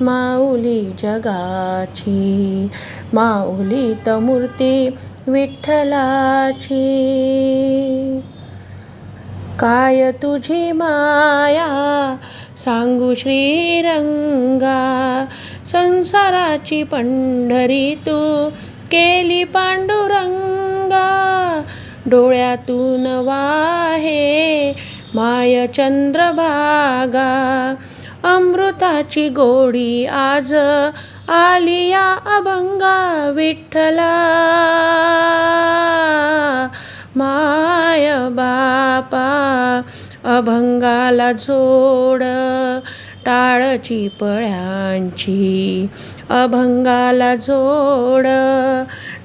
माऊली जगाची माऊली मूर्ती विठ्ठलाची. काय तुझी माया? सांगू श्रीरंगा संसाराची पंढरी तू केली पांडुरंगा. डोळ्यातून वाहे माय चंद्रभागा अमृताची गोडी आज आलिया अभंगा विठ्ठला. माय बापा अभंगाला जोड टाळची पळ्यांची. अभंगाला जोड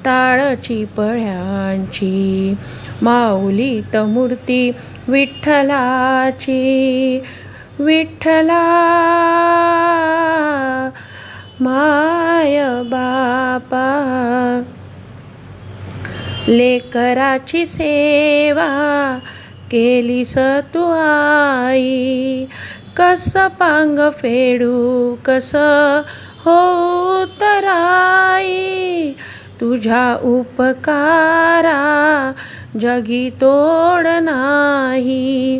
टाळची पळ्यांची. माऊली मूर्ती विठ्ठलाची. विठ्ठला माय बापा. लेकराची सेवा केलीस तू आई. कस पांग फेडू कस हो तराई तुझ्या उपकारा जगी तोड नाही.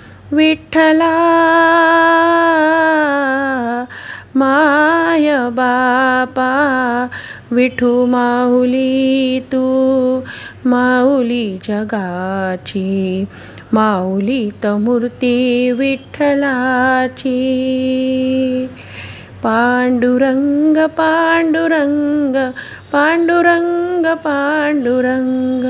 विठ्ठला माय बापा विठू माऊली तू माऊली जगाची माऊली त मूर्ती विठ्ठलाची. पांडुरंग पांडुरंग पांडुरंग पांडुरंग.